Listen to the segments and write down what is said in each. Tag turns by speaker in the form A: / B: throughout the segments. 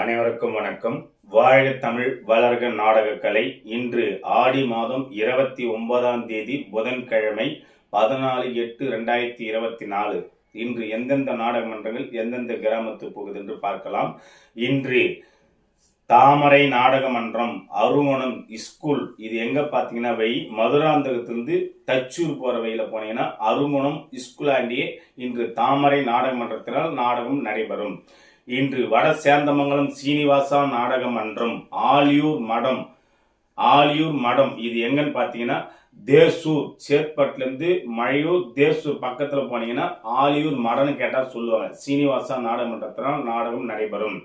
A: அனைவருக்கும் வணக்கம். வாழ்க தமிழ் வளர்க நாடகக்கலை இன்று ஆடி மாதம் இருபத்தி ஒன்பதாம் தேதி புதன்கிழமை பதினாலு எட்டு ரெண்டாயிரத்தி இருபத்தி நாலு. இன்று எந்தெந்த நாடக மன்றங்கள் எந்தெந்த கிராமத்து போகுது என்று பார்க்கலாம். இன்று தாமரை நாடக மன்றம் அருங்கோணம் ஸ்கூல். இது எங்க பாத்தீங்கன்னா வை மதுராந்தகத்திலிருந்து தச்சூர் போற வழியில போனீங்கன்னா அருமணம் ஸ்கூலாண்டியே இன்று தாமரை நாடக மன்றத்தினால் நாடகம் நடைபெறும். இன்று வட சேந்தமங்கலம் சீனிவாசா நாடக மன்றம் ஆலியூர் மடம். ஆலியூர் மடம். இது எங்கன்னு பார்த்தீங்கன்னா தேசூர். சேத்பட்லேருந்து மழையூர் தேசூர் பக்கத்தில் போனீங்கன்னா ஆலியூர் மடம்னு கேட்டால் சொல்லுவாங்க. சீனிவாசா நாடக மன்றத்தினால் நாடகம் நடைபெறும்.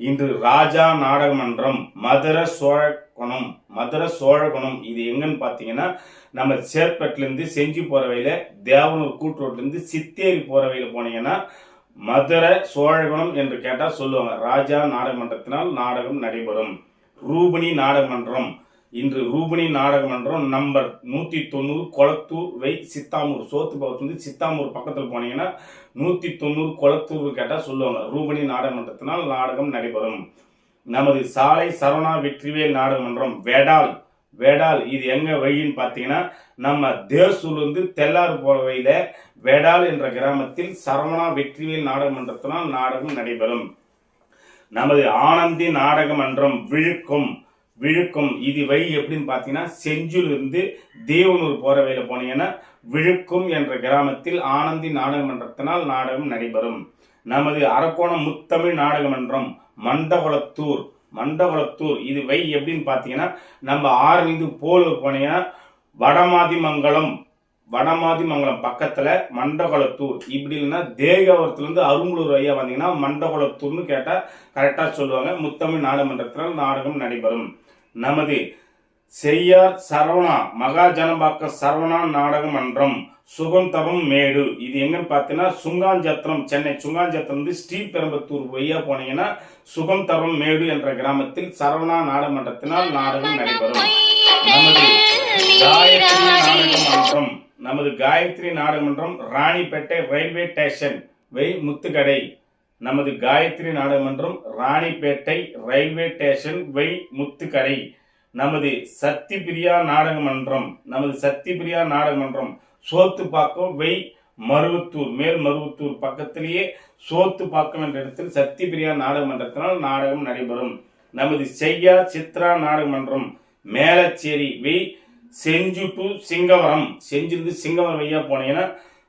A: இன்று ராஜா நாடக மன்றம் மதுர சோழகுணம். மதுர சோழகுணம். இது எங்கன்னு பார்த்தீங்கன்னா நம்ம சேத்பட்லேருந்து செஞ்சி போகிற வழியில் தேவனூர் கூட்டுரோட்லேருந்து சித்தேரி போகிற வழியில் போனீங்கன்னா மதுரை சோழகுணம் என்று கேட்டால் சொல்லுவாங்க. ராஜா நாடகமன்றத்தினால் நாடகம் நடைபெறும். ரூபணி நாடகமன்றம். இன்று ரூபணி நாடகமன்றம் நம்பர் நூற்றி தொண்ணூறு கொளத்தூர் வை சித்தாமூர் சோத்து பக்கத்துலேருந்து சித்தாமூர் பக்கத்தில் போனீங்கன்னா நூற்றி தொண்ணூறு கொளத்தூர் கேட்டால் சொல்லுவாங்க. ரூபணி நாடகமன்றத்தினால் நாடகம் நடைபெறும். நமது சாலை சரவணா வெற்றிவேல் நாடகமன்றம் வேடால் வேடால் இது எங்க வழின்னு பார்த்தீங்கன்னா நம்ம தேசூர்லேருந்து தெல்லாறு போகிற வழியில் வேடால் என்ற கிராமத்தில் சரவணா வெற்றிவேல் நாடக மன்றத்தினால் நாடகம் நடைபெறும். நமது ஆனந்தி நாடக மன்றம் விழுக்கும் விழுக்கும். இது வழி எப்படின்னு பார்த்தீங்கன்னா செஞ்சூரிலிருந்து தேவனூர் போகிற வழியில் போனீங்கன்னா விழுக்கும் என்ற கிராமத்தில் ஆனந்தி நாடக மன்றத்தினால் நாடகம் நடைபெறும். நமது அரக்கோணம் முத்தமிழ் நாடக மன்றம் மண்டகுளத்தூர் மண்டகுளத்தூர் இது வை எப்படின்னு பார்த்தீங்கன்னா நம்ம ஆறுலேருந்து போலூர் போனீங்கன்னா வடமாதிமங்கலம் வடமாதிமங்கலம் பக்கத்தில் மண்டகுளத்தூர் இப்படி இல்லைன்னா தேகவரத்துலேருந்து அரும்பலூர் ஐயா வந்தீங்கன்னா மண்டகுளத்தூர்னு கேட்டால் கரெக்டாக சொல்லுவாங்க. முத்தமிழ் நாடகமன்றத்தினால் நாடகம் நடைபெறும். நமது செய்யார் சரவணா மகாஜனபாக்க சரவணா நாடக மன்றம். சுகம் தபம் மேடு. இது எங்கன்னு பார்த்தீங்கன்னா சுங்காஞ்சத்திரம் சென்னை சுங்காஞ்சத்திரம் வந்து ஸ்ரீபெரும்பத்தூர் வழியா போனீங்கன்னா சுகம் தபம் மேடு என்ற கிராமத்தில் சரவணா நாடகமன்றத்தினால் நாடகம் நடைபெறும். நமது காயத்ரி நாடக மன்றம் நமது காயத்ரி நாடகமன்றம் ராணிப்பேட்டை ரயில்வே ஸ்டேஷன் வை முத்துக்கடை நமது காயத்ரி நாடகமன்றம் ராணிப்பேட்டை ரயில்வே ஸ்டேஷன் வை முத்துக்கடை நமது சக்தி பிரியா நாடகமன்றம் நமது சக்தி பிரியா நாடகமன்றம் சோத்துப்பாக்கம் வெய் மருவத்தூர் மேல் மருவத்தூர் பக்கத்திலேயே சோத்துப்பாக்கம் என்ற இடத்தில் சக்தி பிரியா நாடகம் நடைபெறும். நமது செய்யா சித்ரா நாடகமன்றம் மேலச்சேரி வெய் செஞ்சு டு சிங்கவரம். செஞ்சிருந்து சிங்கவரம் வையா போனீங்கன்னா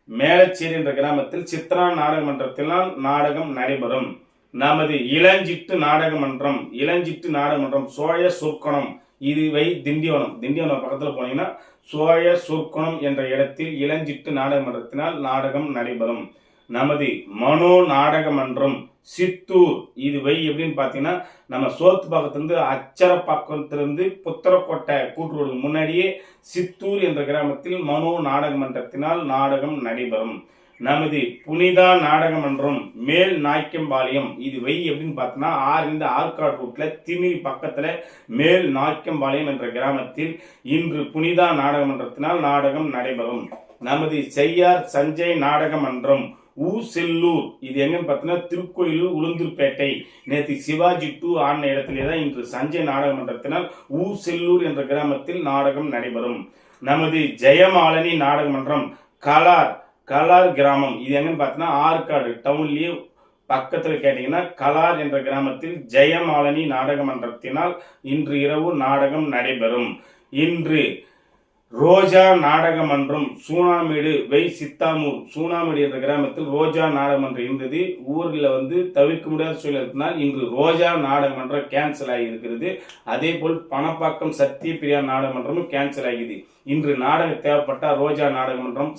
A: மேலச்சேரி என்ற கிராமத்தில் சித்ரா நாடகமன்றத்தினால் நாடகம் நடைபெறும். நமது இளஞ்சிட்டு நாடகமன்றம் இளஞ்சிட்டு நாடகமன்றம் சோழ சொற்கணம் இதுவை திண்டிவனம். திண்டிவனம் பக்கத்தில் போனீங்கன்னா சோழ சொற்குணம் என்ற இடத்தில் இளஞ்சிட்டு நாடக மன்றத்தினால் நாடகம் நடைபெறும். நமது மனோ நாடக மன்றம் சித்தூர் இது வை எப்படின்னு பார்த்தீங்கன்னா நம்ம சோத்து பக்கத்துலேருந்து அச்சரப்பாக்கத்திலிருந்து புத்தரக்கோட்டை கூட்டுறவு முன்னாடியே சித்தூர் என்ற கிராமத்தில் மனோ நாடக மன்றத்தினால் நாடகம் நடைபெறும். நமது புனிதா நாடகமன்றம் மேல் நாய்க்கம்பாளையம் இது வை எப்படின்னு பார்த்தோன்னா ஆறு இந்த ஆற்காடு ரூட்ல திமிரி பக்கத்துல மேல் நாய்க்கம்பாளையம் என்ற கிராமத்தில் இன்று புனிதா நாடகமன்றத்தினால் நாடகம் நடைபெறும். நமது செய்யார் சஞ்சய் நாடக மன்றம் ஊ செல்லூர் இது எங்கன்னு பார்த்தீங்கன்னா திருக்கோயிலூர் உளுந்தூர்பேட்டை. நேற்று சிவாஜி டூ ஆன இடத்திலே தான் இன்று சஞ்சய் நாடக மன்றத்தினால் ஊ செல்லூர் என்ற கிராமத்தில் நாடகம் நடைபெறும். நமது ஜெயமாலினி நாடக மன்றம் கலார் கலார் கிராமம். இது எங்கன்னு பார்த்தீங்கன்னா ஆற்காடு டவுன்லேயே பக்கத்தில் கேட்டிங்கன்னா கலார் என்ற கிராமத்தில் ஜெயமாலினி நாடக மன்றத்தினால் இன்று இரவு நாடகம் நடைபெறும். இன்று ரோஜா நாடக மன்றம் சூனாமேடு வை சித்தாமூர் சூனாமேடு என்ற கிராமத்தில் ரோஜா நாடக மன்றம் இருந்தது. ஊரில் வந்து தவிர்க்க முடியாத சூழல் இங்கு ரோஜா நாடக மன்றம் கேன்சல் ஆகியிருக்கிறது. அதே போல் பணப்பாக்கம் சத்தியபிரியா நாடக மன்றமும் கேன்சல் ஆகியது. இன்று நாடகம் தேவைப்பட்டால் ரோஜா நாடக மன்றம்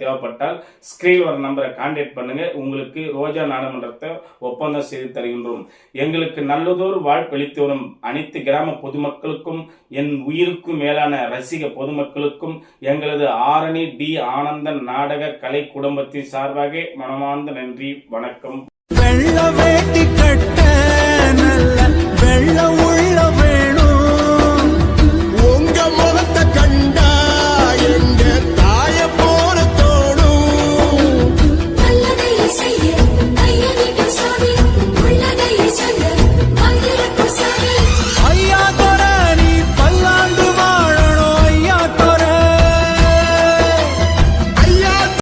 A: தேவைப்பட்டால் ஸ்கிரீன் வர நம்பரை கான்டாக்ட் பண்ணுங்க. உங்களுக்கு ரோஜா நாடகமன்றத்தை ஒப்பந்தம் செய்து தருகின்றோம். எங்களுக்கு நல்லதொரு வாழ்ப்பளித்து வரும் அனைத்து கிராம பொதுமக்களுக்கும் என் உயிருக்கும் மேலான ரசிக பொதுமக்கள் மக்களுக்கும் எங்களது ஆரணி பி ஆனந்தன் நாடக கலை குடும்பத்தின் சார்பாக மனமார்ந்த நன்றி வணக்கம்.
B: வெள்ள வேட்டி கட்ட நல்ல வெள்ள உள்ள